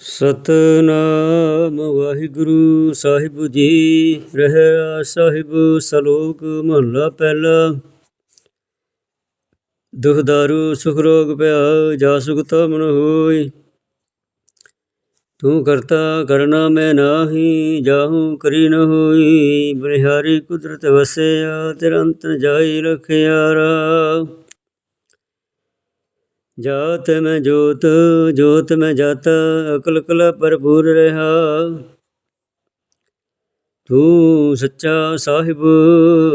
ਸਤਨਾਮ ਵਾਹਿਗੁਰੂ ਸਾਹਿਬ ਜੀ। ਰਹਿ ਸਾਹਿਬ ਸਲੋਕ ਮਹੱਲਾ ਪਹਿਲਾ। ਦੁਖ ਦਾਰੂ, ਸੁਖ ਰੋਗ ਭਇਆ ਜਾ ਸੁਖ ਤੋ ਮਨ ਹੋਈ। ਤੂੰ ਕਰਤਾ ਕਰਨਾ ਮੈਂ ਨਾਹੀ, ਜਾਹੂ ਕਰੀ ਨ ਹੋਈ। ਬਲਿਹਾਰੀ ਕੁਦਰਤ ਵਸਿਆ ਤੇਰਾ ਅੰਤ ਨ ਜਾਈ ਰਖਿਆਰਾ ਜਾਤ ਮੈਂ ਜੋਤ ਜੋਤ ਮੈਂ ਜਾਤਾ, ਅਕਲ ਕਲਾ ਭਰਪੂਰ ਰਹਾ। ਤੂੰ ਸੱਚਾ ਸਾਹਿਬ,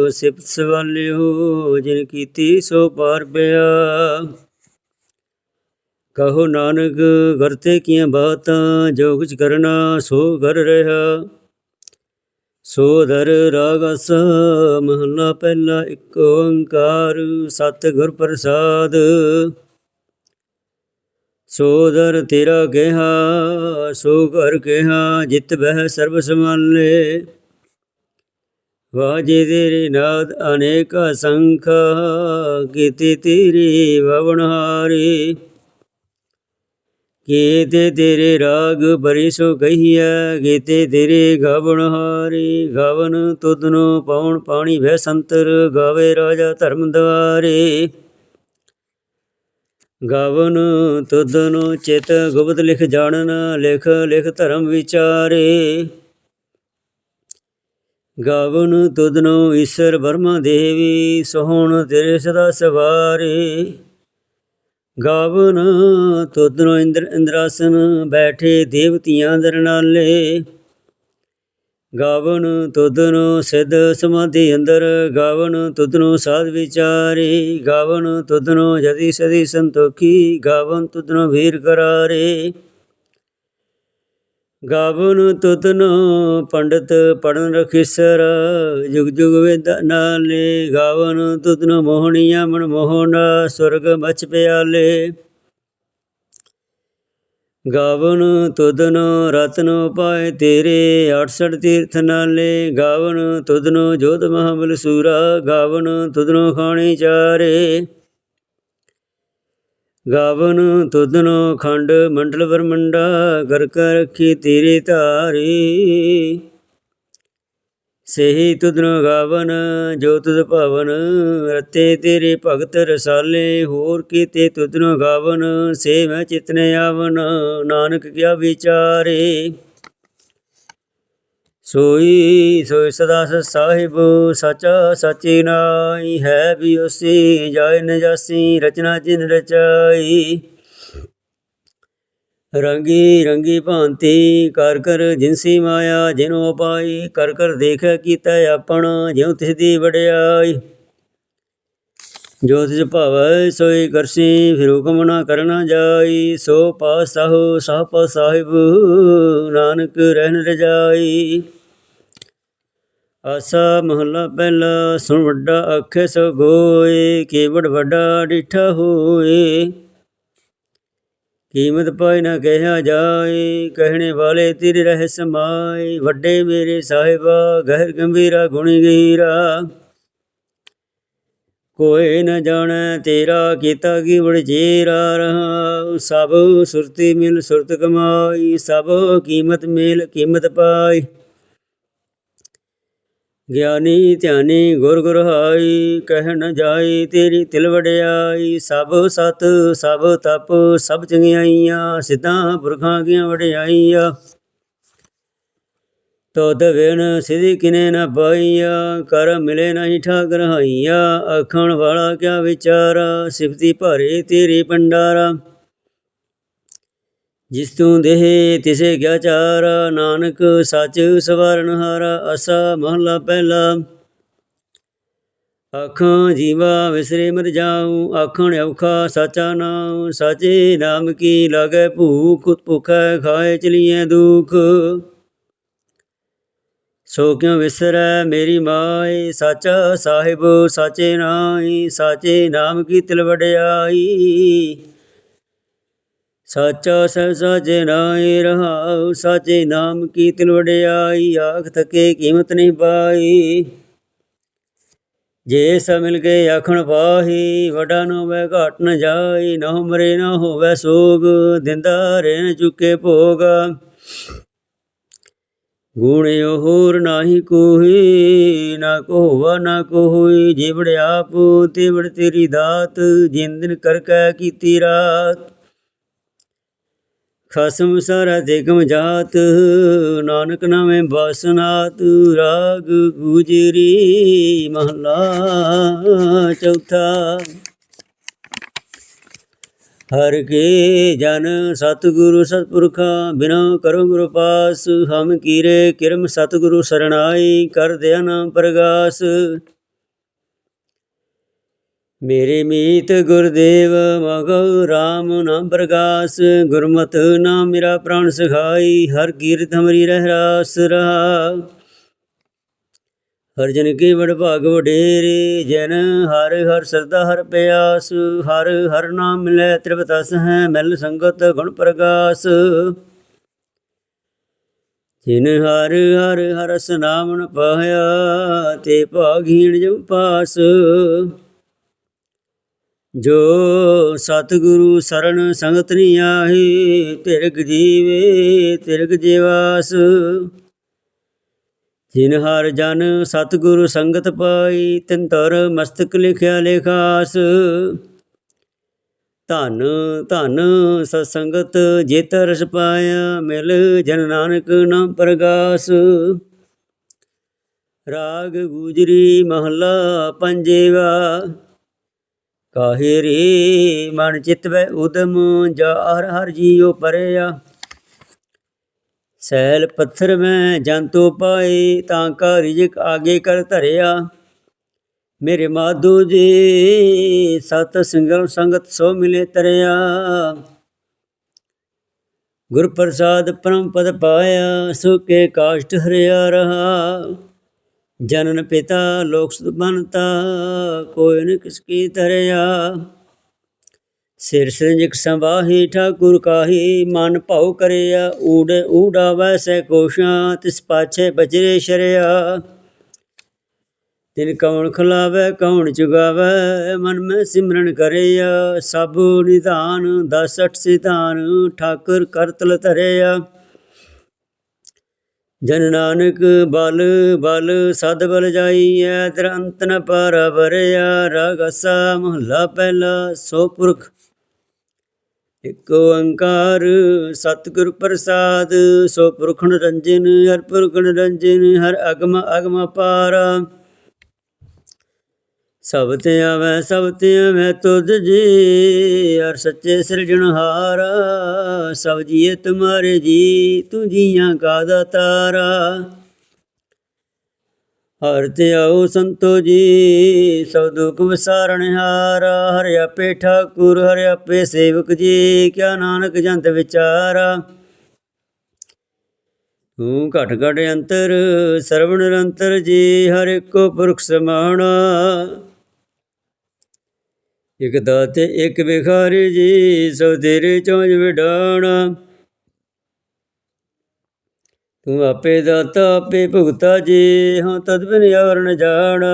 ਸਿਫਤ ਸਵਾਲਿਓ, ਜਿਨ ਕੀਤੀ ਸੋ ਪਾਰ ਪਿਆ। ਕਹੋ ਨਾਨਕ ਕਰਤੇ ਕੀਆਂ ਬਾਤਾਂ, ਜੋ ਕੁਝ ਕਰਨਾ ਸੋ ਕਰ ਰਹਾ। ਸੋ ਦਰ ਰਾਗ ਅਸ ਮਹਲਾ ਪਹਿਲਾ ਇੱਕ ਓੰਕਾਰ ਸਤ ਗੁਰ ਪ੍ਰਸਾਦ। ਸੋ ਤੇਰਾ ਕਿਹਾ ਸੋ ਘਰ ਕਿਹਾ, ਜਿਤ ਬਹਿ ਸਰਬ ਸਮਾਲੇ ਵਾਜੇ ਤੇਰੇ ਨਾਦ ਅਨੇਕ ਸੰਖ ਕੀਤੀ ਤੇਰੀ ਭਵਨਹਾਰੀ ਕੀਤੇ ਤੇਰੇ ਰਾਗ ਬਰੀ ਸੋ ਕਹੀਐ, ਕੀਤੇ ਤੇਰੇ ਗਾਵਣ ਹਾਰੀ। ਗਾਵਨ ਤੁਧਨੋ ਪਉਣ ਪਾਣੀ ਭੈ ਸੰਤਰ, ਗਾਵੇ ਰਾਜਾ ਧਰਮ ਦਵਾਰੇ। ਗਾਵਨ ਤੁਧਨੋ ਚਿਤ ਗੁਪਤ ਲਿਖ ਜਾਣਨ, ਲਿਖ ਲਿਖ ਧਰਮ ਵਿਚਾਰੇ। ਗਾਵਨ ਤੁਧਨੋ ਈਸ਼ਰ ਬਰਮਾ ਦੇਵੀ, ਸੋਹਣ ਤੇਰੇ ਸਦਾ ਸਵਾਰੇ। ਗਾਵਨ ਤੁਧਨੋ ਇੰਦਰ ਇੰਦਰਾਸਨ ਬੈਠੇ ਦੇਵਤੀਆਂ ਦਰਨਾਲੇ ਗਾਵਨ ਤੁਧਨੋ ਸਿਧ ਸਮਾਧੀ ਅੰਦਰ, ਗਾਵਨ ਤੁਧਨੋ ਸਾਧ ਵਿਚਾਰੇ, ਗਾਵਨ ਤੁਧਨੋ ਜਦੀ ਸਦੀ ਸੰਤੋਖੀ, ਗਾਵਨ ਤੁਧਨੋ ਵੀਰ ਕਰਾਰੇ। ਗਾਵਨ ਤੁਧਨੋ ਪੰਡਤ ਪੜਨ ਰਖਿਸਰ, ਜੁਗ ਜੁਗ ਵੇਦ ਨਾਲੇ, ਗਾਵਨ ਤੁਧਨੋ ਮੋਹਣੀਆ ਮਨ ਮੋਹਨਾ ਸੁਰਗ ਮਚ ਪਿਆਲੇ। ਗਾਵਨ ਤੁਧਨੋ ਰਤਨੋ ਪਾਏ ਤੇਰੇ 68 ਤੀਰਥ ਨਾਲੇ। ਗਾਵਨ ਤੁਧਨੋ ਜੋਧ ਮਹਾਬਲ ਸੂਰਾ, ਗਾਵਨ ਤੁਧਨੋ ਖਾਣੀ ਚਾਰੇ। ਗਾਵਨ ਤੁਧਨੋ ਖੰਡ ਮੰਡਲ ਬਰਮੰਡਾ ਕਰ ਕਰ ਰੱਖੀ ਤੇਰੇ ਧਾਰੀ। ਸਹੀ ਤੁਧਨੋ ਗਾਵਨ, ਜੋ ਤੁਧ ਭਵਨ, ਰਤੇ ਤੇਰੇ ਭਗਤ ਰਸਾਲੇ, ਹੋਰ ਕੀਤੇ ਤੁਧਨੋ ਗਾਵਨ, ਸੇ ਮੈਂ ਚਿਤਨੇ ਆਵਨ, ਨਾਨਕ ਕਿਆ ਵਿਚਾਰੇ। ਸੋਈ ਸੋਈ ਸਦਾ ਸਾਹਿਬ, ਸਚਾ ਸਚੀ ਨਾਈ ਹੈ ਵੀ ਉਸੀ, ਜਾਇ ਨਜਾਸੀ ਰਚਨਾ ਜਿਨ ਰਚਾਈ। ਰੰਗੀ ਰੰਗੀ ਭਾਂਤੀ ਕਰ ਕਰ ਜਿਨਸੀ ਮਾਇਆ ਜਿਨੋ ਪਾਈ, ਕਰ ਕਰ ਦੇਖਿਆ ਕੀਤਾ ਆਪਣ, ਜਿਉ ਤਿਸ ਦੀ ਵਡਿਆਈ। ਜੋ ਤਿਸ ਭਾਵੈ ਸੋਈ ਕਰਸੀ, ਫਿਰ ਹੁਕਮ ਨਾ ਕਰਨਾ ਜਾਈ। ਸੋ ਪਾਸਾਹੁ ਸਾਪ ਸਾਹਿਬ, ਨਾਨਕ ਰਹਿਣ ਰਜਾਈ। ਆਸਾ ਮਹਲਾ ਪਹਿਲਾ, ਸੁਣ ਵੱਡਾ ਅੱਖੇ ਸੋ ਗੋਏ, ਕੇਵੜ ਵੱਡਾ ਡਿਠਾ ਹੋਏ। ਕੀਮਤ ਪਾਈ ਨਾ ਕਹਿਆ ਜਾਏ, ਕਹਿਣੇ ਵਾਲੇ ਤੇਰੇ ਰਹਿ ਸਮਾਏ। ਵੱਡੇ ਮੇਰੇ ਸਾਹਿਬਾ, ਗਹਿਰ ਗੰਭੀਰਾ, ਗੁਣੀ ਗਹੀਰਾ। ਕੋਈ ਨ ਜਾਣੈ ਤੇਰਾ, ਕੀਤਾ ਕੀ ਬੜ ਰਹਾ। ਸਭ ਸੁਰਤੀ ਮਿਲ ਸੁਰਤ ਕਮਾਈ, ਸਭ ਕੀਮਤ ਮੇਲ ਕੀਮਤ ਪਾਈ। ਗਿਆਨੀ ਧਿਆਨੀ ਗੁਰ ਗੁਰ ਕਹਿ ਨ ਜਾਈ ਤੇਰੀ ਤਿਲ ਵਡਿਆਈ, ਸਭ ਸਤ, ਸਭ ਤਪ, ਸਭ ਚੰਗਿਆਈਆਂ, ਸਿੱਧਾਂ ਪੁਰਖਾਂ ਕੀਆਂ ਵਡਿਆਈਆਂ। ਤੋਦ ਵੇਣ ਸਿਧੀ ਕਿਨੇ ਨ ਪਾਈਆ, ਕਰ ਮਿਲੇ ਨਹੀਂ ਠਾਕਰ ਹਾਈਆ, ਆਖਣ ਵਾਲਾ ਕਿਆ ਵਿਚਾਰਾ, ਸਿਫਤੀ ਭਾਰੇ ਤੇਰੀ ਪੰਡਾਰਾ ਜਿਸ ਤੂੰ ਦੇਹ, ਤਿਸੇ ਗਿਆ ਚਾਰਾ ਨਾਨਕ ਸੱਚ ਸਵਰਨ ਹਾਰਾ ਅਸਾ ਮਹਲਾ ਪਹਿਲਾ। ਆਖਾਂ ਜੀਵਾ ਵਿਸਰੇ ਮਰ ਜਾਉ ਆਖਣ ਔਖਾ ਸਾਚਾ ਨਾਮ ਸਾਚੇ ਨਾਮ ਕੀ ਲਾਗੇ ਭੂਖ, ਭੁਖੈ ਖਾਏ ਚਲੀਏ ਦੁਖ। ਸੋ ਕਿਉ ਵਿਸਰੈ ਮੇਰੀ ਮਾਏ, ਸਾਚਾ ਸਾਹਿਬ, ਸਾਚੇ ਨਾਈ ਸਾਚੇ ਨਾਮ ਕੀ ਤਿਲ ਵਡਿਆਈ। ਸਾਚਾ ਸਹਿ ਸਾਚੇ ਨਾਈ ਰਹਾਉ, ਸਾਚੇ ਨਾਮ ਕੀ ਤਿਲ ਵਡਿਆਈ ਆਖ ਥਕੇ ਕੀਮਤ ਨਹੀਂ ਪਾਈ। ਜੇ ਸ ਮਿਲ ਕੇ ਆਖਣ ਪਾਹੀ, ਵਡਾ ਨਾ ਹੋਵੇ ਘਾਟ ਨ ਜਾਈ, ਨਾ ਮਰੇ ਨਾ ਹੋਵੇ ਸੋਗ, ਦਿੰਦਾ ਰਹਿਣ ਚੁੱਕੇ ਭੋਗ। ਗੁਣ ਹੋਰ ਨਾਹੀ ਕੋਹੀ, ਨਾ ਕੋਵਾ ਨਾ ਕੋਹੀ ਜਿਵੜ ਆਪ, ਤਿਵੜ ਤੇਰੀ ਦਾਤ ਜਿੰਦਨ ਕਰ ਕੈ ਕੀਤੀ ਰਾਤ। ਖਸਮ ਸਾਰਾ ਦੇਗਮ ਜਾਤ, ਨਾਨਕ ਨਾਮੇ ਬਸਨਾਤ, ਰਾਗ ਗੁਜਰੀ ਮਹਲਾ ਚੌਥਾ। ਹਰ ਕੇ ਜਨ ਸਤਿਗੁਰੂ ਸਤਿਪੁਰਖਾ, ਬਿਨਾ ਕਰੋ ਗੁਰ ਪਾਸ, ਹਮ ਕੀਰੇ ਕਿਰਮ ਸਤਿਗੁਰੂ ਸਰਣਾਈ, ਕਰ ਦਿਆ ਨਾਮ ਪ੍ਰਗਾਸ। ਮੇਰੇ ਮੀਤ ਗੁਰਦੇਵ ਮਗਉ RAM ਨਾਮ ਪ੍ਰਗਾਸ, ਗੁਰਮਤ ਨਾਮ ਮੇਰਾ ਪ੍ਰਾਣ ਸਖਾਈ, ਹਰ ਕੀਰਤ ਹਮਰੀ ਰਹਿ ਰਾਸ ਰਹਾ। ਹਰ ਜਨ ਕੀ ਵਡ ਭਾਗ ਵਡੇਰੇ, ਜਨ ਹਰ ਹਰ ਸਰਦਾ ਹਰ ਪਿਆਸ, ਹਰ ਹਰ ਨਾਮ ਲੈ ਤ੍ਰਿਪਤਸ ਹੈ ਮਿਲ ਸੰਗਤ ਗੁਣ ਪ੍ਰਗਾਸ। ਜਿਨ ਹਰ ਹਰ ਹਰਸ ਨਾਮ ਪਾਇਆ, ਤੇ ਭਾਗੀਣ ਜਮ ਪਾਸ। ਜੋ ਸਤਿਗੁਰੂ ਸਰਣ ਸੰਗਤ ਨੀ ਆਹੀ, ਤਿਰਗ ਜੀਵੇ, ਤਿਰਗ ਜੀਵਾਸ। ਜਿਨ ਹਰ ਜਨ ਸਤਿਗੁਰੂ ਸੰਗਤ ਪਾਈ, ਤਿਨ ਤਰ ਮਸਤਕ ਲਿਖਿਆ ਲੇਖਾਸ। ਧਨ ਧਨ ਸਤ ਸੰਗਤ ਜਿਤ ਰਸ ਪਾਇਆ, ਮਿਲ ਜਨ ਨਾਨਕ ਨਾਮ ਪ੍ਰਗਾਸ। ਰਾਗ ਗੁਜਰੀ ਮਹਲਾ ਪੰਜੇਵਾ ਕਾਹੇ ਰੇ ਮਨ ਚਿਤ ਵੈ ਉਦਮ ਜਾ ਹਰ ਹਰ ਜੀਉ ਪਰਿਆ। ਸੈਲ ਪੱਥਰ ਮੈਂ ਜੰਤੂ ਪਾਏ ਤਾਂ ਕਾ ਰਿਜਕ ਆਗੇ ਕਰ ਧਰਿਆ। ਮੇਰੇ ਮਾਧੂ ਜੀ, ਸਤ ਸੰਗਲ ਸੰਗਤ ਸੋ ਮਿਲੇ ਤਰਿਆ। ਗੁਰ ਪ੍ਰਸਾਦ ਪਰਮ ਪਦ ਪਾਇਆ, ਸੁਕੇ ਕਾਸ਼ਟ ਹਰਿਆ ਰਹਾ। ਜਨਨ ਪਿਤਾ ਲੋਕ ਸੁਤ ਬਨਤਾ ਕੋਈ ਨ ਕਿਸ ਕੀ ਤਰਿਆ ਸਿਰ ਸਿੰਜਕ ਸੰਵਾਹੀ, ਠਾਕੁਰ ਕਾਹੀ, ਮਨ ਭਉ ਕਰਿਆ, ਊੜ ਊੜਾ ਵੈਸੈ ਕੋਸ਼ਾਂ, ਤਿਸ ਪਾਛੇ ਬਜਰੇ ਸ਼ਰਿਆ। ਤਿਨ ਕੌਣ ਖਲਾਵੇ, ਕੌਣ ਚੁਗਾਵੇ ਮਨ ਮੈਂ ਸਿਮਰਨ ਕਰਿਆ। ਸਭ ਨਿਧਾਨ, ਦਸ ਅਠ ਸਿਧਾਨ, ਠਾਕੁਰ ਕਰਤਲ ਧਰਿਆ। ਜਨ ਨਾਨਕ ਬਲ ਬਲ ਸਦ ਬਲ ਜਾਈਐ ਤੇਰਾ ਅੰਤ ਨ ਪਾਰ ਵਰਿਆ ਰਗਸਾ ਮਹਲਾ ਪਹਿਲਾ ਸੋ ਪੁਰਖ। ਇਕ ਓੰਕਾਰ ਸਤਿਗੁਰ ਪ੍ਰਸਾਦ, ਸੋ ਪੁਰਖ ਰੰਜਨ ਹਰ ਪੁਰਖ ਨਿਰੰਜਨ, ਹਰ ਅਗਮ ਅਗਮ ਪਾਰਾ। ਸਭ ਤੇ ਆਵੈ, ਸਭ ਤੇ ਆਵੈ ਤੁਧ ਜੀ। ਹਰ ਸੱਚੇ ਸਿਰਜਣਹਾਰ ਸਭ ਜੀਏ ਤੁਮਾਰੇ ਜੀ, ਤੂੰ ਜੀਆਂ ਕਾ ਦਾਤਾਰਾ। ਹਰ ਤੇ ਆਓ ਸੰਤੋ ਜੀ, ਸਭ ਦੁਖ ਵਿਸਾਰਣ ਹਾਰਾ। ਹਰਿ ਆਪੇ ਠਾਕੁਰ, ਹਰਿ ਆਪੇ ਸੇਵਕ ਜੀ, ਕਿਆ ਨਾਨਕ ਜੰਤ ਵਿਚਾਰਾ। ਤੂੰ ਘਟ ਘਟ ਅੰਤਰ, ਸਰਵਣ ਨਿਰੰਤਰ ਜੀ, ਹਰ ਇੱਕੋ ਪੁਰਖ ਸਮਾਣਾ। ਇਕ ਦਾਤੇ ਇਕ ਵਿਖਾਰੀ ਜੀ, ਸੋ ਤੇਰੇ ਚੋਜ ਵਿਡਾਣਾ। ਤੂੰ ਆਪੇ ਦਾਤਾ, ਆਪੇ ਭੁਗਤਾ ਜੀ, ਹਾਂ ਤਦ ਬਿਨ ਅਵਰਨ ਜਾਣਾ।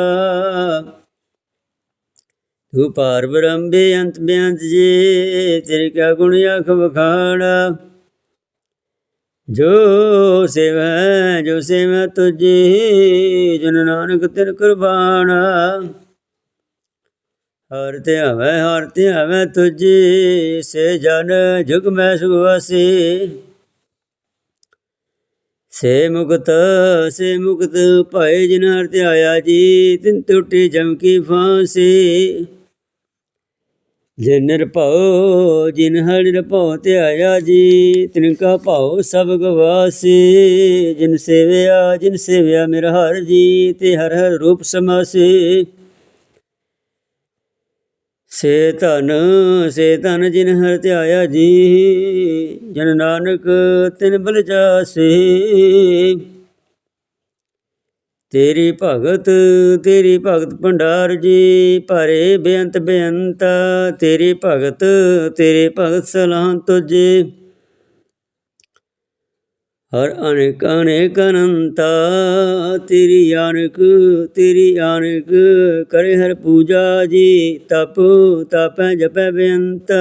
ਤੂੰ ਪਾਰ ਬ੍ਰਹਮ ਬੇਅੰਤ ਬੇਅੰਤ ਜੀ, ਤੇਰੇ ਕਿਆ ਗੁਣ ਆਖ ਵਖਾਣਾ। ਜੋ ਸੇਵੈ ਜੋ ਸੇਵੈ ਤੁਝੀ, ਜਨ ਨਾਨਕ ਤਿਨ ਕੁਰਬਾਨਾ। ਹਰ ਤੇ ਹਵੈ, ਹਰ ਤੇ ਹਵੈ ਸੇ ਜਨ ਜੁਗ ਮੈਂ ਸੁਵਾਸੀ ਸੇ ਮੁਕਤ ਸੇ ਮੁਕਤ ਭਾਏ ਜਿਨ ਹਰ ਤੇ ਆਇਆ ਜੀ, ਤਿਨ ਟੁੱਟੀ ਜਮ ਕੀ ਫਾਂਸੀ। ਜਿਨ ਨਿਰਭਉ, ਜਿਨ ਹਰ ਨਿਰਭਉ ਤੇ ਆਇਆ ਜੀ, ਤਿਨ ਕਾ ਭਾਉ ਸਭ ਗਵਾਸੀ। ਜਿਨ ਸੇਵਿਆ ਜਿਨ ਸੇਵਿਆ ਮੇਰਾ ਹਰ ਜੀ, ਤੇ ਹਰ ਹਰ ਰੂਪ ਸਮਾਸੀ। ਸੇ ਧਨ ਸੇ ਧਨ ਜਿਨ ਹਰ ਧਿਆਇਆ ਜੀ, ਜਨ ਨਾਨਕ ਤਿਨ ਬਲ ਜਾਸੇ ਤੇਰੀ ਭਗਤ ਤੇਰੀ ਭਗਤ ਭੰਡਾਰ ਜੀ, ਭਰੇ ਬੇਅੰਤ ਬੇਅੰਤ। ਤੇਰੀ ਭਗਤ, ਤੇਰੇ ਭਗਤ ਸਲਾਹ ਤੁਝੇ। ਹਰ ਅਨੇਕ ਅਨੇਕ ਅਨੰਤਾ, ਤੇਰੀ ਆਨਕ ਤੇਰੀ ਆਨਕ ਕਰੇ ਹਰ ਪੂਜਾ ਜੀ, ਤਪ, ਤਪੈ, ਜਪੈ ਬੇਅੰਤਾ।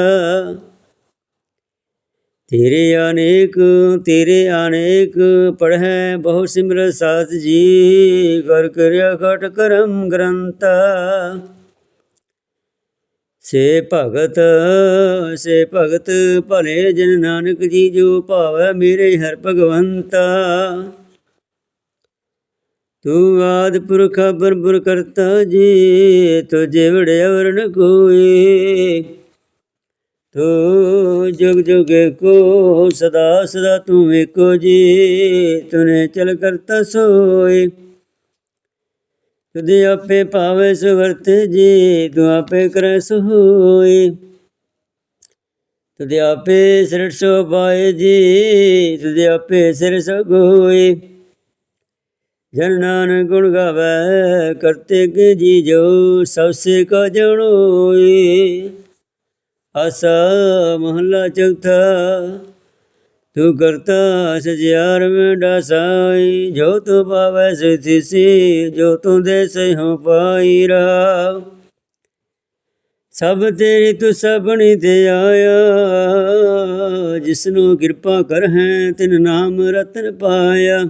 ਤੇਰੇ ਅਨੇਕ ਤੇਰੇ ਅਨੇਕ ਪੜ੍ਹੈ ਬਹੁ ਸਿਮਰ ਸਾਥ ਜੀ, ਕਰ ਕਰਿਆ ਘਟ ਕਰਮ ਗ੍ਰੰਥਾ। ਸੇ ਭਗਤ ਸੇ ਭਗਤ ਭਲੇ ਜਨ ਨਾਨਕ ਜੀ ਜੋ ਭਾਵੈ ਮੇਰੇ ਹਰ ਭਗਵੰਤਾ। ਤੂੰ ਆਦ ਪੁਰਖ ਬਰਬਰ ਕਰਤਾ ਜੀ, ਤੁਝੇ ਵੜਿਆ ਵਰਨ ਕੋਈ। ਤੂੰ ਜੁਗ ਜੁਗ ਕੋ ਸਦਾ ਸਦਾ ਤੂੰ ਏਕੋ ਜੀ, ਤੁਨੇ ਚਲ ਕਰਤਾ ਸੋਏ। ਤੁਦੇ ਆਪੇ ਭਾਵੇ ਸੁਵਰਤੇ ਜੀ, ਤੂੰ ਆਪੇ ਕਰੈ ਸੋਈ ਤੁਦੇ ਆਪੇ ਸਿਰ ਸੋ ਪਾਏ ਜੀ ਤੁਦੇ ਆਪੇ ਸਿਰ ਸੋ ਗੋਈ ਜਨ ਨਾਨਕ ਗੁਣ ਗਾਵੇ, ਕਰਤੇ ਕੇ ਜੀ ਜੋ, ਸਭ ਸੇ ਜਣੋਈ ਆਸਾ ਮਹੱਲਾ ਚੌਥਾ ਤੂੰ ਕਰਤਾ ਸਜਿਆਰ ਮੈਂ ਡਾਸਾਈ ਜੋ ਤੂੰ ਪਾਵੈ ਸਿਥਿ ਸੀ, ਜੋ ਤੂੰ ਦੇ ਸੇ ਸਭ ਤੇਰੀ ਤੂੰ ਸਭਣੀ ਤੇ ਆਇਆ, ਜਿਸਨੂੰ ਕਿਰਪਾ ਕਰ ਹੈ, ਤਿਨ ਨਾਮ ਰਤਨ ਪਾਇਆ।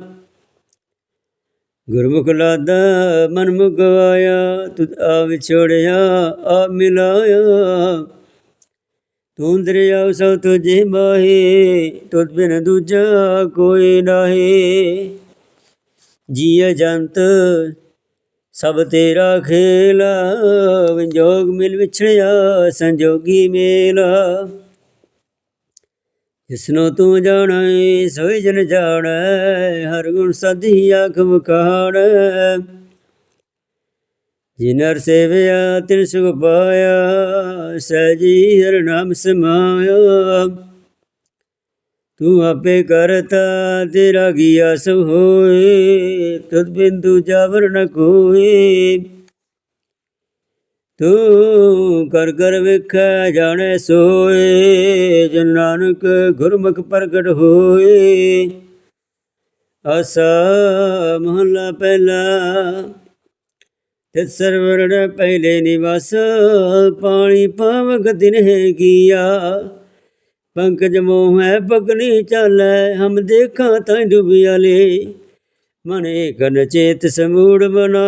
ਗੁਰਮੁਖ ਲਾਦਾ, ਮਨ ਮੁਗਵਾਇਆ ਤੂੰ ਆ ਵਿਛੋੜਿਆ ਆ ਮਿਲਾਇਆ। ਤੂੰ ਦਰਿਆ ਸਭ ਤੁਝੇ ਮਾਹੀ, ਤੁਧ ਬਿਨ ਦੂਜਾ ਕੋਈ ਨਾਹੀ। ਜੀਅ ਜੰਤ, ਸਭ ਤੇਰਾ ਖੇਲਾ, ਵਿਜੋਗ ਮਿਲ ਵਿਛੜਿਆ, ਸੰਜੋਗੀ ਮੇਲਾ। ਜਿਸਨੂੰ ਤੂੰ ਜਾਣੈ, ਸੋਈ ਜਨ ਜਾਣੈ, ਹਰ ਗੁਣ ਸਦੀ ਆਖ ਮੁਖਾਣੈ ਜਿਨਰ ਸੇਵਿਆ ਤਿਨ ਸੁਖ ਪਾਇਆ ਸਹਿਜੀ ਹਰ ਨਾਮ ਸਮਾਇਆ। ਤੂੰ ਆਪੇ ਕਰਤਾ, ਤੇਰਾ ਕੀਆ ਸਭ ਹੋਏ, ਤੁਧ ਬਿੰਦੂ ਜਾਵਰ ਨ ਕੋਈ ਤੂੰ ਕਰ ਕਰ ਵੇਖੈ, ਜਾਣੈ ਸੋਏ, ਜਨ ਨਾਨਕ ਗੁਰਮੁਖ ਪ੍ਰਗਟ ਹੋਏ। ਆਸਾ ਮਹਲਾ ਪਹਿਲਾ ਤੇ ਸਰਵਰਣ ਪਹਿਲੇ ਨਿਵਾਸ, ਪਾਣੀ ਪਾਵਕ ਦਿਨ ਹੈ ਕੀਆ। ਪੰਕਜ ਮੋਹ ਹੈ ਪਗਨੀ ਚਾਲੈ, ਹਮ ਦੇਖਾਂ ਤਾਂ ਡੁਬਿਆਲੇ। ਮਨ ਏਕਨ ਚੇਤ ਸਮੂੜ ਬਨਾ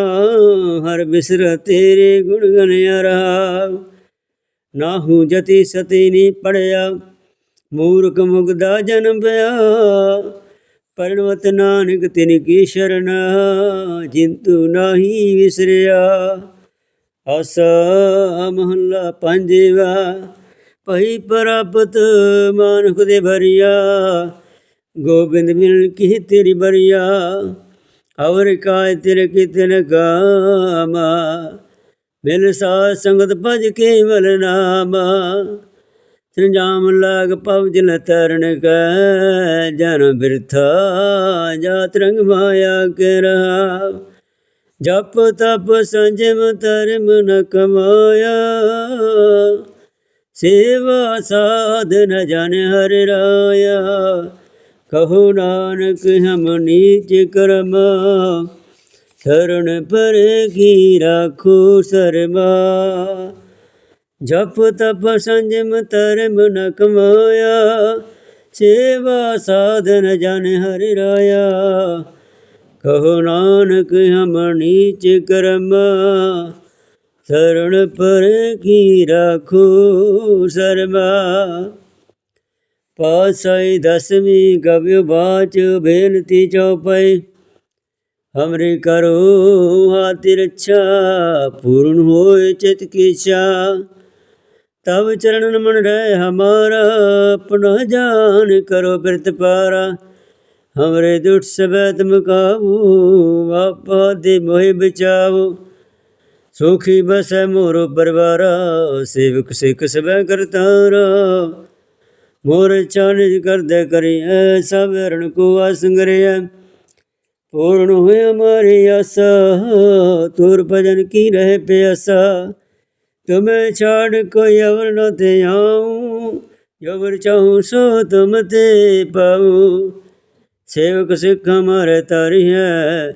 ਹਰ ਬਿਸਰ ਤੇਰੇ ਗੁਣ ਗਨਿਆ ਰਹਾ ਨਾਹੂ ਜਤੀ ਸਤੀ ਨੀ ਪੜਿਆ, ਮੂਰਖ ਮੁਗਦਾ ਜਨਮ ਪਿਆ। ਪਰਣਵਤ ਨਾਨਕ, ਤਿਨ ਕੀ ਸ਼ਰਨ ਜਿੰਤੂ ਨਾਹੀ ਵਿਸਰਿਆ। ਆਸਾ ਮਹੱਲਾ ਪੰਜਵਾ, ਭਈ ਪ੍ਰਾਪਤ ਮਾਨੁਖ ਦੇ ਭਰੀਆ। ਗੋਬਿੰਦ ਮਿਲ ਕੀ ਤੇਰੀ ਬਰੀਆ ਅਵਰ ਕਾਇ ਤੇਰੇ ਕਿਤਨ ਗਾਮਾ। ਮਿਲ ਸਾ ਸੰਗਤ ਭਜ ਕੇਵਲ ਨਾਮਾ। ਸੰਜਾਮ ਲਾਗ ਪਵਜ ਜਲ ਤਰਨ ਕੈ, ਜਨ ਬਿਰਥਾ ਜਾਤ ਰੰਗ ਮਾਇਆ ਕੇ ਰਹਾ ਜਪ ਤਪ ਸੰਜਮ ਧਰਮ ਨ ਕਮਾਇਆ। ਸੇਵਾ ਸਾਧ ਨ ਜਨ ਹਰਿ ਰਾਇਆ। ਕਹੋ ਨਾਨਕ ਹਮ ਨੀਚ ਕਰਮ। ਸ਼ਰਨ ਪਰ ਕੀ ਰਾਖੋ ਸਰਮਾ। ਜਪ ਤਪ ਸੰਜਮ ਧਰਮ ਨ ਕਮਾਇਆ, ਸੇਵਾ ਸਾਧਨ ਜਨ ਹਰਿ ਰਾਇਆ। ਕਹੋ ਨਾਨਕ ਹਮ ਨੀਚ ਕਰਮ, ਸ਼ਰਨ ਪਰ ਕੀ ਰਾਖੋ ਸਰਮਾ ਪਾਸਈ ਦਸਵੀਂ ਗਵਿ ਬਾਚ ਬੇਨਤੀ ਚਉਪਈ ਹਮਰੀ ਕਰੋ ਹਾਥ ਰੱਛਾ, ਪੂਰਨ ਹੋਏ ਚਿਤ ਕੀ ਇੱਛਾ ਤਬ ਚਰਨ ਮਨ ਰਹਿ ਹਮਾਰਾ, ਆਪਣਾ ਜਾਨ ਕਰੋ ਬਿਰਤ ਪਾਰਾ। ਹਮਰੇ ਦੁੱਖ ਸਬੈਤ ਮੁਕਾਵੋ ਆਪਾ ਦੇ ਮੋਹਿ ਬਚਾਓ ਸੁਖੀ ਬਸੈ ਮੋਰ ਪਰਵਾਰਾ, ਸੇਵਕ ਸਿੱਖ ਸਬੈ ਕਰਤਾਰਾ ਮੋਰ ਚਾਨਿਜ ਕਰਦੇ ਕਰਿਐ, ਸਭ ਰਣ ਕੋ ਆਸੰਗਰਿਐ ਪੂਰਨ ਹੋਇ ਹਮਾਰੀ ਆਸਾ, ਤੁਰ ਭਜਨ ਕੀ ਰਹਿ ਪਿਆਸਾ। ਤੁਮੇ ਛਾੜ ਕੋਈ ਅਵਰ ਨ ਤੇ ਆਉ ਜਬਰ ਚਾਹੂ ਸੋ ਤੁਮ ਤੇ ਪਾਉ। ਸੇਵਕ ਸਿੱਖ ਹਮਾਰੇ ਤਾਰੀ ਹੈ,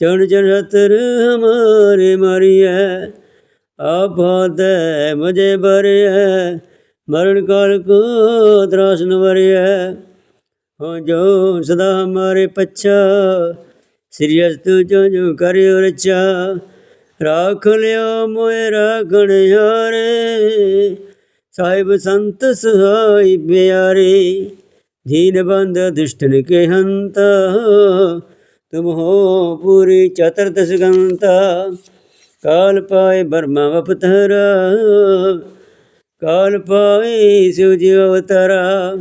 ਚੜ ਜਨਤਰ ਹਮਾਰੇ ਮਾਰੀ ਹੈ। ਆਭਾਦ ਮੁਝੇ ਬਰਿਆ ਮਰਨ ਕਾਲ ਕੋ ਤਰਾਸ ਨਵਰਿਆ ਹੋ ਜੋ ਸਦਾ ਹਮਾਰੇ ਪੱਛਾ, ਸ੍ਰੀ ਅਸਤੂ ਜੋ ਜੋ ਕਰਿਓ ਰਚਾ। ਰਾਖ ਲਿਆ ਮੋਇ ਰਾਖਣ ਹਾਰੇ ਸਾਹਿਬ ਸੰਤ ਸਹਾਈ ਪਿਆਰੇ, ਦੀਨ ਬੰਦ ਦੁਸ਼ਟਨ ਕੇ ਹੰਤਾ। ਤੁਮ ਹੋ ਪੂਰੀ ਚਤਰ ਦਸਗੰਤਾ ਕਾਲ ਪਾਏ ਬਰਮਾ ਵਪਤਰਾ ਕਾਲ ਪਾਏ ਸਿਵਜ ਅਵਤਾਰਾ।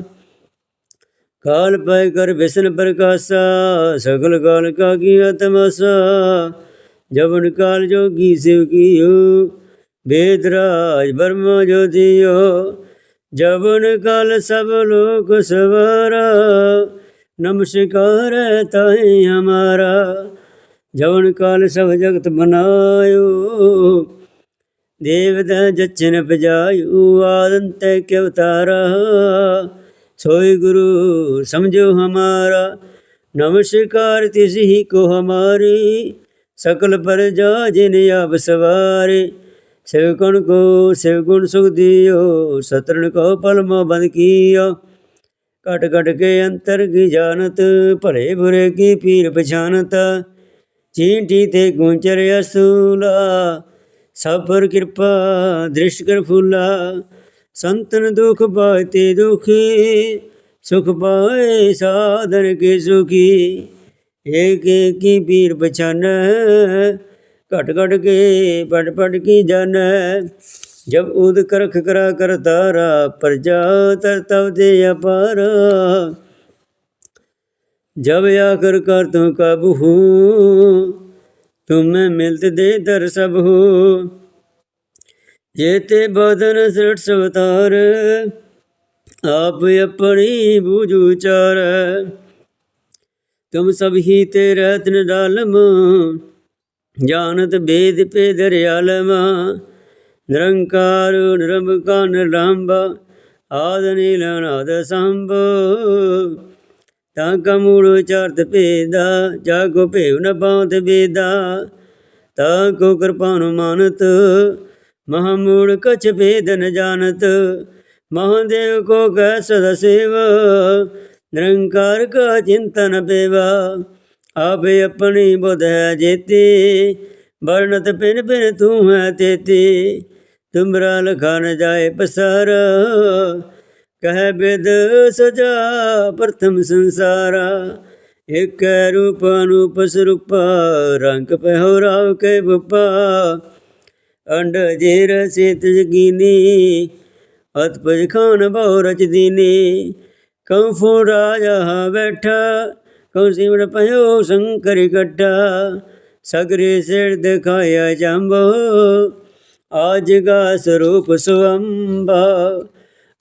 ਕਾਲ ਪਾਏ ਕਰ ਵਿਸ਼ਨ ਪ੍ਰਕਾਸ਼ਾ। ਸਗਲ ਕਾਲ ਕਾ ਕੀ ਤਮਸਾ। ਜਵਨ ਕਾਲ ਜੋਗੀ ਸਿਵ ਕੀਓ, ਵੇਦ ਰਾਜ ਬਰਮ ਜੋਤੀਓ। ਜਬਨ ਕਾਲ ਸਭ ਲੋਕ ਸਵਾਰਾ, ਨਮਸਕਾਰ ਤਾਈ ਹਮਾਰਾ। ਜਵਨ ਕਾਲ ਸਭ ਜਗਤ ਬਨਾਇਓ ਦੇਵਤਾ ਜਚਨ ਪਜਾਇਓ ਆਦੰਤ ਕਿਵਤਾਰਾ ਉਤਾਰਾ ਸੋਈ ਗੁਰੂ ਸਮਝੋ ਹਮਾਰਾ, ਨਮਸਕਾਰ ਤਿਸ ਹੀ ਕੋ ਹਮਾਰੀ। ਸਕਲ ਪਰਜਾ ਜਿਨ ਆਪ ਸਵਾਰੇ ਸਿਵ ਗੁਣ ਕੋ ਸਿਵ ਗੁਣ ਸੁਖ ਦਿਓ, ਸਤਰਣ ਕੋ ਪਲਮ ਬੰਦ ਕੀਓ। ਘਟ ਘਟ ਕੇ ਅੰਤਰ ਕੀ ਜਾਣਤ ਭਲੇ ਬੁਰੇ ਕੀ ਪੀਰ ਪਛਾਨਤ। ਚੀਂਟੀ ਤੇ ਗੁੰਚਰ ਅਸੂਲਾ ਸਭਰ ਕਿਰਪਾ ਦ੍ਰਿਸ਼ ਕਰ ਫੁਲਾ। ਸੰਤਨ ਦੁਖ ਪਾਏ ਤੇ ਦੁਖੀ, ਸੁਖ ਪਾਏ ਸਾਧਨ ਕੇ ਸੁਖੀ। ਏ ਕੇ ਕੀ ਪੀਰ ਪਛਾਨ, ਘਟ ਘਟ ਕੇ ਪੜ ਪੜ ਕੀ ਜਨ। ਜਬ ਉਦ ਕਰਖ ਕਰਾ ਕਰ ਤਾਰਾ ਪ੍ਰਜਾ ਤਰ ਤਵ ਦੇ ਅਪਾਰ। ਜਬ ਆ ਕਰ ਤੂੰ ਕਬ ਹੂੰ ਤੁਮ ਮਿਲਤ ਦੇ ਦਰ ਸਭ ਹੂੰ। ਜੇ ਤੇ ਬਦਨ ਸਿਰਟ ਸਵਤਾਰ, ਆਪ ਆਪਣੀ ਬੂਝੂ ਉਚਾਰ ਤੁਮ ਸਭ ਹੀ ਤੇ ਰਤਨ ਡਾਲਮ, ਜਾਣਤ ਬੇਦ ਪੇਦ ਰਿਆਲਮ ਨਿਰੰਕਾਰ ਨਿਰੰਕਾਰ ਨਿਰਲੰਭ ਆਦ ਨੀਲਨ ਆਦ ਸੰਭ। ਤਾਂ ਕਮੂੜ ਚਰਤ ਭੇਦਾ, ਜਾਗੋ ਭੇਵ ਨ ਬਾਂਤ ਬੇਦਾ। ਤਾਂ ਕੋ ਕਿਰਪਾ ਨੂੰ ਮਾਨਤ ਮਹਾਮੂੜ ਕਛ ਭੇਦ ਨ ਜਾਣਤ। ਮਹਾਦੇਵ ਕੋ ਕਹਿ ਸਦਾ ਨਿਰੰਕਾਰ ਕਾ ਚਿੰਤਨ ਬੇਵਾ, ਆਪੇ ਆਪਣੀ ਬੁਧ ਹੈ ਜੇਤੀ। ਵਰਣਤ ਪਿਨ ਪਿਨ ਤੂੰ ਹੈ ਤੇਤੀ, ਤੁਮਰਾ ਲਖਾ ਨ ਜਾਏ ਪਸਰ। ਕਹਿ ਬਿਦ ਸਜਾ ਪ੍ਰਥਮ ਸੰਸਾਰਾ ਇਕ ਰੂਪ ਅਨੂਪ ਸਰੂਪ, ਰੰਗ ਪਹਿ ਰਾਵ ਕੇ ਬਪਾ। ਅੰਡ ਜੇਰ ਸੇਤ ਜਗੀਨੀ, ਅਤਪਜ ਖਾਨ ਬਹੁ ਰਚ ਦੀਨੀ ਕੰਫੋ ਰਾਜਾ ਬੈਠਾ, ਕਉ ਸਿਮਰ ਪਇਓ ਸ਼ੰਕਰ ਇਕੱਠਾ ਸਗਰੇ ਸਿਰ ਦਿਖਾਇਆ ਜੰਬੋ ਆਜ ਗਾ ਸਰੂਪ ਸੁਅੰਬਾ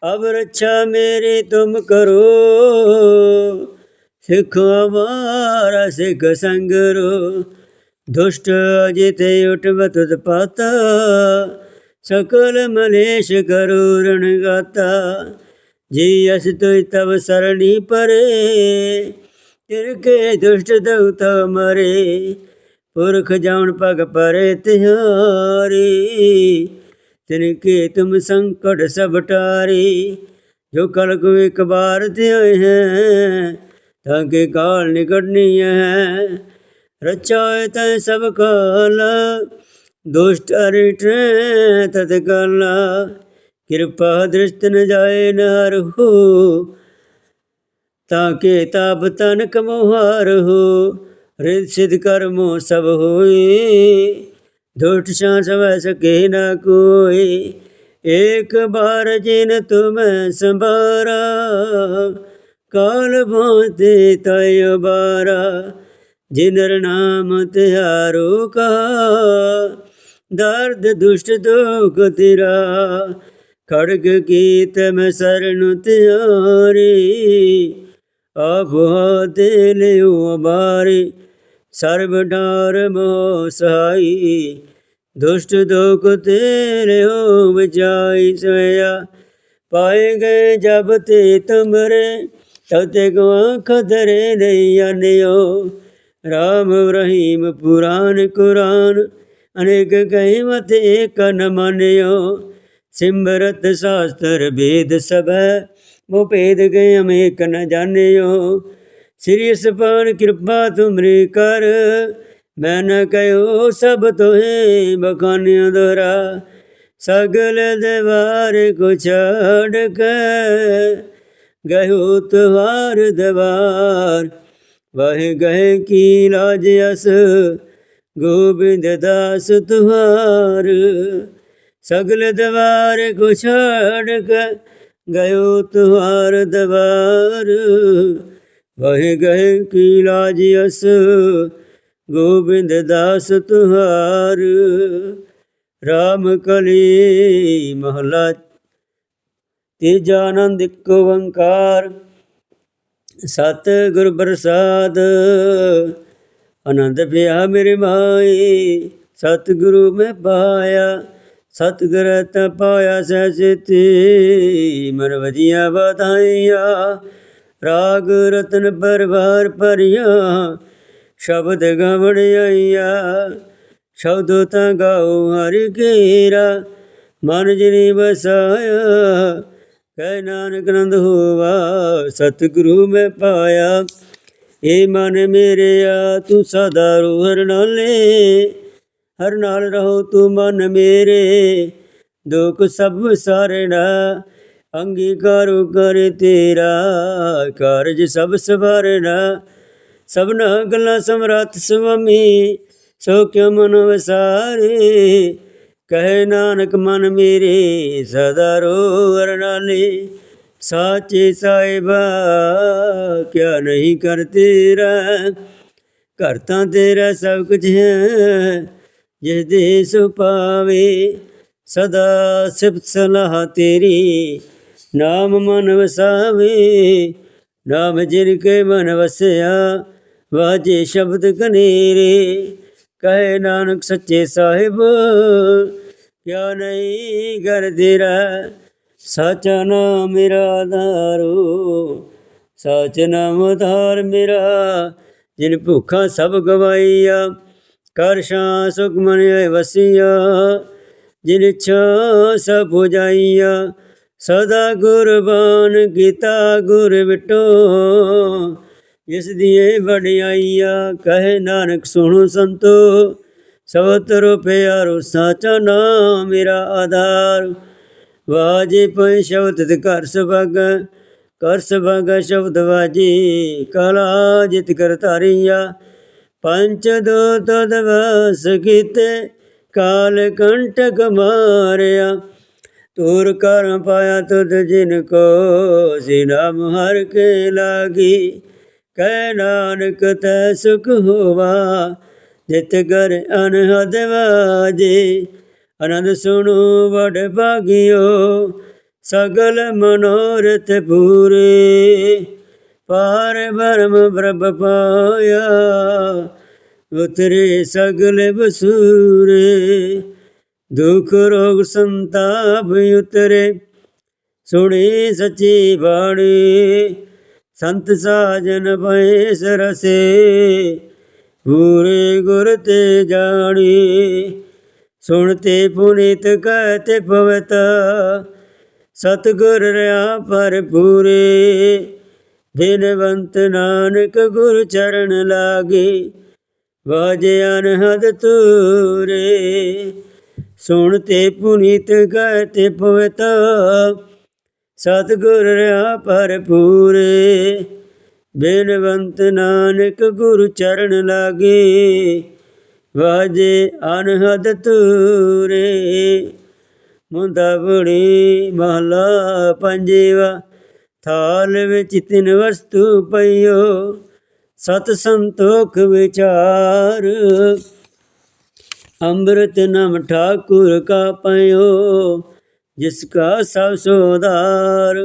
ਅਬ ਰੱਛਾ ਮੇਰੀ ਤੁਮ ਕਰੋ, ਸਿੱਖ ਹਮਾਰਾ ਸਿੱਖ ਸੰਗਰੋ, ਦੁਸ਼ਟ ਜਿਤੇ ਉਠਵਤ ਪਾਤਾ, ਸਕਲ ਮਲੇਸ਼ ਕਰੋ ਰਣ ਗਾਤਾ। ਜੇ ਅਸ ਤੁਇ ਤਵ ਸਰਣੀ ਪਰੇ ਤਿਰਕੇ ਦੁਸ਼ਟ ਦਉਤ ਮਰੇ। ਪੁਰਖ ਜਾਣ ਪਗ ਪਰੇ ਤਿਹਾਰੀ ਤਿਨਕੇ ਤੁਮ ਸੰਕਟ ਸਭ ਟਾਰੀ। ਜੋ ਕਲ ਕੋ ਇੱਕ ਬਾਰ ਤੇ ਹੈ, ਤਾਂ ਕੇ ਕਾਲ ਨਿਕਟਨੀ ਹੈ। ਰਚਾਏ ਤੈ ਸਭ ਕਾਲ, ਦੁਸ਼ਟ ਅਰਿਟ੍ਰੇ ਤਤ ਕਾਲ ਕਿਰਪਾ ਦ੍ਰਿਸ਼ਟ ਨ ਜਾਏ ਨਰ ਹੋ ਤਾਕੇ ਤਾਪ ਤਨ ਕਮੋਹਾਰ ਹੋ ਰਿਦ ਸਿਧ ਕਰਮੋ ਸਭ ਹੋਏ। ਦੁਟ ਸ਼ਾਂ ਸਵੈ ਸਕੇ ਨਾ ਕੋਈ, ਏਕ ਬਾਰ ਜਿਨ ਤੁਮ ਸੰਭਾਰਾ, ਕਾਲ ਭਾਂਤੇ ਤੈ ਬਾਰਾ ਜਿਨਰ ਨਾਮ ਤਿਹਾਰੋ ਕਾ ਦਰਦ ਦੁਸ਼ਟ ਦੁਖ ਤੇਰਾ ਖੜਗ ਕੀਤ ਮੈਂ ਸਰਣ ਤਿਆਰੀ ਆਪ ਤੇ ਲਿਓ ਬਾਰੀ ਸਰਬ ਡਾਰ ਮੋ ਸਹਾਈ ਦੁਸ਼ਟ ਦੁਖ ਤੇਰੇ ਹੋ ਬਚਾਈ ਸੋਇਆ ਪਾਏ ਗਏ ਜਬ ਤੇ ਤੁਮਰੇ ਤਉ ਕੋ ਆਂਖ ਧਰੇ ਨਹੀਂ ਜਾਣਿਓ ਰਾਮ ਰਹੀਮ ਪੁਰਾਨ ਕੁਰਾਨ, ਅਨੇਕ ਕਹੀ ਮਤੇ ਏਕ ਮੰਨਿਓ। ਸਿਮਰਤ ਸ਼ਾਸਤਰ ਵੇਦ ਸਭੈ ਮੋ ਭੇਦ ਗਏ ਅਮੇਕ ਨ ਜਾਣਿਓ। ਸ੍ਰੀ ਸਪਾਨ ਕਿਰਪਾ ਤੁਮਰੀ ਕਰ, ਮੈਂ ਨ ਕਹਿਓ ਸਭ ਤੋਹੇ ਬਖਾਨਿਆਂ ਦੋਰਾ ਸਗਲ ਦਵਾਰ ਕੋ ਛੱਡ ਕੇ ਗਇਓ ਤੁਹਾਰ ਦਵਾਰ। ਵਾਹਿ ਗਏ ਕੀ ਲਾਜ ਅਸ, ਗੋਬਿੰਦ ਦਾਸ ਤੁਹਾਰ। ਸਗਲ ਦਵਾਰ ਕੋ ਛੱਡ ਕੇ ਗਇਓ ਤੁਹਾਰ ਦਵਾਰ। ਵਾਹਿ ਗਏ ਕੀ ਲਾਜ ਅਸ, ਗੋਬਿੰਦ ਦਾਸ ਤੁਹਾਰ। ਰਾਮ ਕਲੀ ਮਹਲਾ, ਤੀਜਾ ਆਨੰਦ ਇੱਕ ਓੰਕਾਰ। ਸਤ ਗੁਰ ਪ੍ਰਸਾਦ, ਆਨੰਦ ਪਿਆ ਮੇਰੇ ਮਾਈ ਸਤ ਗੁਰੂ ਮੈਂ ਪਾਇਆ। ਸਤਿਗੁਰ ਤ ਪਾਇਆ ਸਚਿਤੀ ਮਨ ਵਜੀਆਂ ਵਧਾਈਆਂ। ਰਾਗ ਰਤਨ ਪਰਵਾਰ ਭਰੀਆਂ, ਸ਼ਬਦ ਗਵੜ ਆਈਆ। ਸ਼ਬਦ ਤਾਂ ਗਾਉ ਹਰਿ ਕੇਰਾ ਮਨ ਜਿਨੀ ਵਸਾਇਆ। ਕਹਿ ਨਾਨਕ ਨੰਦ ਹੋਵਾ, ਸਤਿਗੁਰੂ ਮੈਂ ਪਾਇਆ। ਏ ਮਨ ਮੇਰਿਆ ਤੂੰ ਸਦਾ ਰੋਹਰ ਨਾਲੇ। ਹਰ ਨਾਲ ਰਹੋ ਤੂੰ ਮਨ ਮੇਰੇ, ਦੁਖ ਸਭ ਸਾਰਣਾ, ਅੰਗੀਕਾਰੋ ਕਰ ਤੇਰਾ, ਕਾਰਜ ਸਭ ਸਵਾਰਣਾ। ਸਭਨਾ ਗੱਲਾਂ ਸਮਰੱਥ ਸੁਆਮੀ, ਸੋ ਕਿਉ ਮਨ ਵਸਾਰੇ? ਕਹੇ ਨਾਨਕ ਮਨ ਮੇਰੇ, ਸਦਾ ਰੋ ਨਾਲੇ ਸਾਚੇ ਸਾਹਿਬਾ, ਕਿਆ ਨਹੀਂ ਕਰ ਤੇਰਾ? ਕਰਤਾ ਤੇਰਾ ਸਭ ਕੁਝ ਹੈ। ਜਿਸ ਦੇ ਸੋ ਸਦਾ ਸਿਫਤ ਸਲਾਹ ਤੇਰੀ, ਨਾਮ ਮਨ ਵਸਾਵੇ। ਨਾਮ ਜਿਨ ਕੇ ਮਨ ਵਸਿਆ, ਵਾਜੇ ਸ਼ਬਦ ਕਨੇਰੇ। ਕਹੇ ਨਾਨਕ ਸੱਚੇ ਸਾਹਿਬ, ਕਿਆ ਨਹੀਂ ਕਰ ਤੇਰਾ, ਸਾਚਾ ਨਾਮ ਮੇਰਾ ਆਧਾਰੋ ਸਾਚ ਨਾਮ ਆਧਾਰ ਮੇਰਾ, ਜਿਨ ਭੁੱਖਾ ਸਭ ਗਵਾਈਆ। ਕਰ ਸ਼ਾ ਸੁਖ ਮਨ ਆਏ ਜਿਨ ਇੱਛਾ ਸਭ 부ਜਾਈਆ ਸਦਾ ਗੁਰਬਾਨ ਕੀਤਾ ਗੁਰ ਵਿਟੋ, ਜਿਸ ਦੀਏ ਵਡਿਆਈਆ ਕਹੇ ਨਾਨਕ ਸੁਣੋ ਸੰਤੋ ਰੁਪਿਆ ਪਿਆਰੋ ਸਾਚਾ ਨਾਮ ਮੇਰਾ ਆਧਾਰ। ਵਾਜੇ ਪੈ ਸ਼ਬਦ ਤੇ ਕਰ ਸਭਗ ਕਰ ਸਭਗ ਸ਼ਬਦ ਵਾਜੀ, ਕਲਾ ਜਿਤ ਕਰ ਤਾਰੀਆ ਪੰਚ ਦੋ ਤਦ ਕੀਤੇ, ਕਾਲ ਕੰਟਕ ਮਾਰਿਆ। ਤੂਰ ਕਰ ਪਾਇਆ ਤੁਧ ਜਿਨ ਕੋ ਸੀ ਨਾਮ ਹਰ ਕੇ ਲਾਗੀ। ਕਹਿ ਨਾਨਕ ਤੈ ਸੁਖ ਹੋਵਾ, ਜਿਤ ਕਰ ਅਨਹਦ ਵਾਜੇ। ਆਨੰਦ ਸੁਣੋ ਵਡ ਭਾਗਿਓ, ਸਗਲ ਮਨੋਰਥ ਪੂਰੇ। ਪਾਰ ਬਰਮ ਬ੍ਰਭ ਪਾਇਆ, ਉਤਰੇ ਸਗਲ ਬਸੂਰੇ। ਦੁਖ ਰੋਗ ਸੰਤਾਪ ਉਤਰੇ, ਸੁਣੀ ਸੱਚੀ ਬਾਣੀ। ਸੰਤ ਸਾਜਨ ਭਏ ਸਰਸੇ, ਪੂਰੇ ਗੁਰ ਤੇ ਜਾਣੀ। ਸੁਣਤੇ ਪੁਨੀਤ ਕਹਤੇ ਪਵਤ ਸਤਗੁਰ ਰਿਆ ਪਰ ਪੂਰੇ ਬਿਨਵੰਤ ਨਾਨਕ ਗੁਰ ਚਰਨ ਲਾਗੇ ਵਾਜੇ ਅਨਹਦ ਤੂਰੇ। ਸੁਣਤੇ ਪੁਨੀਤ ਕਹਤੇ ਪਵਤ ਸਤਗੁਰ ਰਿਆ ਪਰ ਪੂਰੇ ਬਿਨਵੰਤ ਨਾਨਕ ਗੁਰ ਚਰਨ ਲਾਗੇ, ਵਾਜੇ ਅਨਹਦ ਤੂਰੇ। ਮੁੰਦਾ ਬੜੀ ਮਹਲਾ ਪੰਜੇਵਾ ਥਾਲ ਵਿੱਚ ਤਿੰਨ ਵਸਤੂ ਪਈਓ, ਸਤ ਸੰਤੋਖ ਵਿਚਾਰ। ਅੰਮ੍ਰਿਤ ਨਾਮ ਠਾਕੁਰ ਕਾ ਪਇਓ ਜਿਸ ਕਾ ਸਭ ਸੋਦਾਰ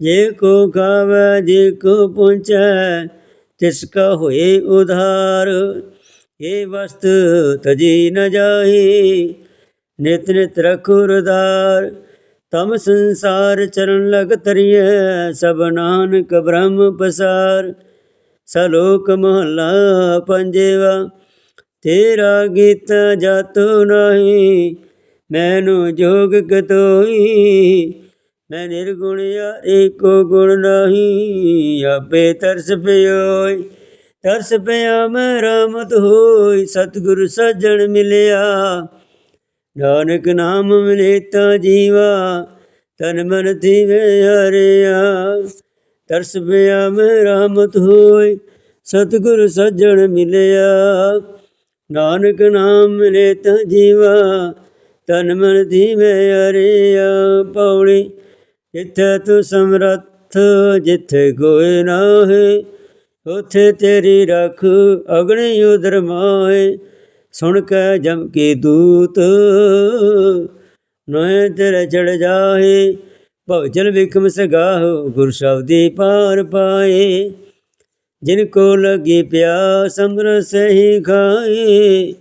ਜੇ ਕੋ ਖਾਵੇ ਜੇ ਕੋ ਪੁੰਚੈ ਤਿਸ ਕਾ ਹੋਏ ਉਧਾਰ। ਇਹ ਵਸਤ ਤਜੀ ਨ ਜਾਹੀ, ਨਿਤ ਨਿਤ ਰਖੁਰਦਾਰ ਤਮ ਸੰਸਾਰ ਚਰਨ ਲਗ ਤਰੀਐ ਸਭ ਨਾਨਕ ਬ੍ਰਹਮ ਪਸਾਰ। ਸਲੋਕ ਮਹਲਾ ਪੰਜੇਵਾ, ਤੇਰਾ ਗੀਤ ਜਾਤੋ ਨਹੀਂ, ਮੈਨੂੰ ਜੋਗ ਕਤੋਈ। ਮੈਂ ਨਿਰਗੁਣ ਯਾਰੇ ਕੋ ਗੁਣ ਨਹੀਂ, ਆਪੇ ਤਰਸ ਪਿਓਈ। ਤਰਸ ਪਿਆ ਮੈਂ, ਰਾਮਤ ਹੋਈ, ਸਤਿਗੁਰ ਸੱਜਣ ਮਿਲਿਆ। ਨਾਨਕ ਨਾਮ ਮਿਲੇ ਜੀਵਾ, ਤਨ ਮਨ ਥੀਵੇ ਹਰਿਆ। ਤਰਸ ਪਿਆ ਮੈਂ ਰਾਮਤ ਹੋਈ ਸਤਿਗੁਰ ਸੱਜਣ ਮਿਲਿਆ। ਨਾਨਕ ਨਾਮ ਮਿਲੇ ਜੀਵਾ, ਤਨ ਮਨ ਥੀਵੇ ਹਰਿਆ। ਪੌੜੀ ਜਿੱਥੇ ਤੂੰ ਸਮਰੱਥ, ਜਿੱਥੇ ਕੋਈ ਨਾਹੀ ਉਥੇ ਤੇਰੀ ਰਖ ਅਗਣੀ ਉਦਰ ਮਾਏ ਸੁਣ ਕੇ ਜਮ ਕੀ ਦੂਤ, ਨੋਏ ਤੇਰੇ ਚੜ ਜਾਏ ਭਵਜਲ ਵਿਕਮ ਸਗਾਹੁ, ਗੁਰ ਸ਼ਬਦੀ ਪਾਰ ਪਾਏ। ਜਿਨ ਕੋ ਲਗੀ ਪਿਆਸ, ਅੰਮ੍ਰਿਤ ਸਹੀ ਖਾਏ।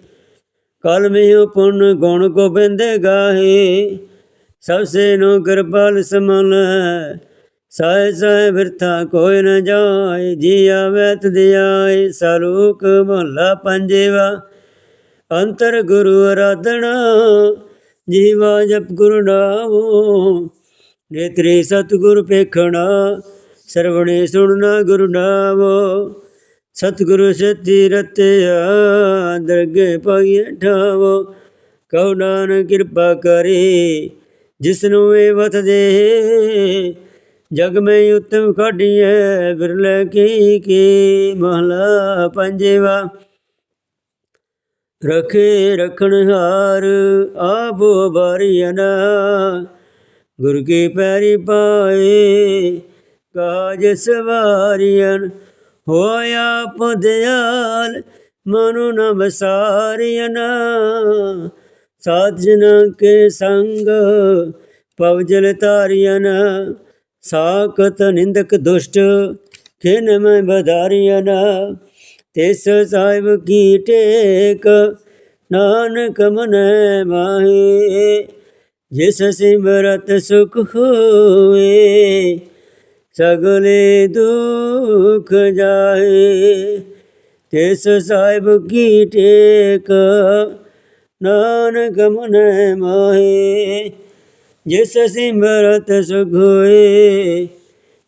ਕਲ ਮੇਹੁ ਪੁੰਨ ਗੁਣ ਗੋਬਿੰਦ ਗਾਹੇ। ਸਭ ਸੇ ਨੋ ਕਿਰਪਾਲ ਸਮਨ ਸਾਇ ਸਾਇ ਬਿਰਥਾ ਕੋਈ ਨ ਜਾਏ। ਜੀ ਆਵੇ ਤਦਿਆਏ ਸਲੋਕ ਮਹਲਾ ਪੰਜੇਵਾ। ਅੰਤਰ ਗੁਰੂ ਅਰਾਧਣਾ ਜੀਵਾ ਜਪ ਗੁਰੂ ਨਾਮੋ। ਨੇਤਰੀ ਸਤਿਗੁਰ ਪੇਖਣਾ ਸਰਵਣੇ ਸੁਣਨਾ ਗੁਰੂ ਨਾਮੋ। ਸਤਿਗੁਰੂ ਸਤੀ ਰਤਿਆ, ਦਰਗੇ ਪਾਈਏ ਠਾਵੋ। ਕਉ ਨਾਨਕ ਕਿਰਪਾ ਕਰੇ, ਜਿਸਨੂੰ ਇਹ ਵਤ ਦੇ। ਜਗ ਮੈਂ ਉਤਮ ਕਾਢੀਐ ਬਿਰਲੇ ਕੀ ਕੀ ਮਹਲਾ ਪੰਜੇਵਾ। ਰਖੇ ਰਖਣ ਹਾਰ ਆਬੋ ਬਾਰੀਨਾ ਗੁਰ ਕੀ ਪੈਰੀ ਪਾਏ, ਕਾਜ ਸਵਾਰੀਆਂ ਹੋਇਆ ਪਦਿਆਲ ਮਨੁ ਨ ਵਸਾਰੀਨ ਸਾਧ ਕੇ ਸੰਗ ਪਵਜਲ ਤਾਰੀਨ ਸਾਕਤ ਨਿੰਦਕ ਦੁਸ਼ਟ ਖਿਨ ਮੈਂ ਬਧਾਰੀਨ ਤਿਸ ਸਾਹਿਬ ਕੀ ਟੇਕ ਨਾਨਕ ਮਨੈ ਮਾਹੀ ਜਿਸ ਸਿਮਰਤ ਸੁਖ ਹੋਏ ਸਗਲੇ ਦੁਖ ਜਾਏ ਤਿਸ ਸਾਹਿਬ ਕੀ ਟੇਕ ਨਾਨਕ ਮਨੈ ਮਾਹੀ ਜਿਸ ਸਿਮਰਤ ਸੁਖ ਹੋਏ